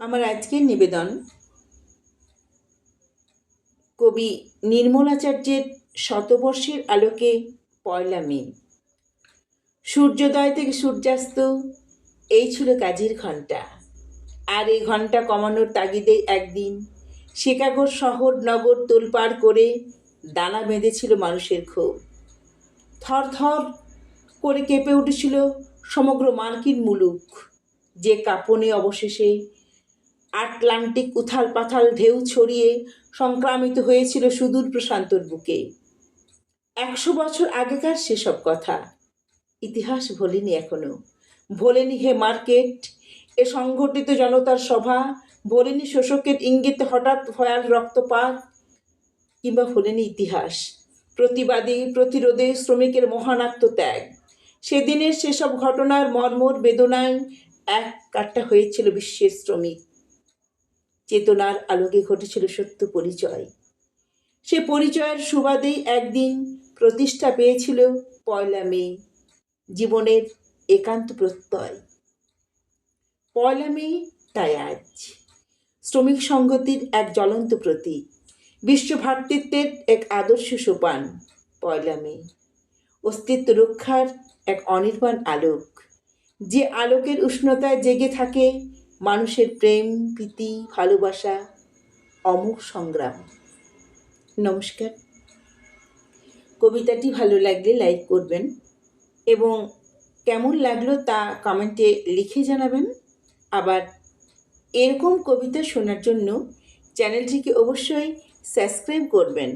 আমার আজকের নিবেদন কবি নির্মলাচার্যের শতবর্ষের আলোকে পয়লা মে। সূর্যোদয় থেকে সূর্যাস্ত, এই ছিল কাজের ঘণ্টা। আর এই ঘণ্টা কমানোর তাগিদে একদিন শিকাগোর শহর নগর তোলপাড় করে দানা বেঁধেছিল মানুষের ক্ষোভ। থর থর করে কেঁপে উঠেছিল সমগ্র মার্কিন মুলুক, যে কাঁপনে অবশেষে আটলান্টিক উথাল পাথাল ঢেউ ছড়িয়ে সংক্রামিত হয়েছিল সুদূর প্রশান্তর বুকে। একশো বছর আগেকার সেসব কথা। ইতিহাস ভোলেনি এখনও। ভোলেনি হে মার্কেট। এ সংগঠিত জনতার সভা। ভোলেনি শোষকের ইঙ্গিতে হঠাৎ ভয়াল রক্তপাত। কিংবা ভোলেনি ইতিহাস। প্রতিবাদী প্রতিরোধে শ্রমিকের মহান আত্মত্যাগ। সেদিনের সেসব ঘটনার মর্মর বেদনায় এক কাট্টা হয়েছিল বিশ্বের শ্রমিক। চেতনার আলোকে ঘটেছিল সত্য পরিচয়। সে পরিচয়ের সুবাদেই একদিন প্রতিষ্ঠা পেয়েছিল পয়লা মে, জীবনের একান্ত প্রত্যয়। পয়লা মে তাই আজ। শ্রমিক সংগতির এক জ্বলন্ত প্রতীক, বিশ্ব ভ্রাতৃত্বের এক আদর্শ সোপান, পয়লা মে। অস্তিত্ব রক্ষার এক অনির্বাণ আলোক, যে আলোকের উষ্ণতায় জেগে থাকে মানুষের প্রেম, প্রীতি, ভালোবাসা অমুক সংগ্রাম। নমস্কার। কবিতাটি ভালো লাগলে লাইক করবেন এবং কেমন লাগল তা কমেন্টে লিখে জানাবেন। আবার এরকম কবিতা শোনার জন্য চ্যানেলটিকে অবশ্যই সাবস্ক্রাইব করবেন।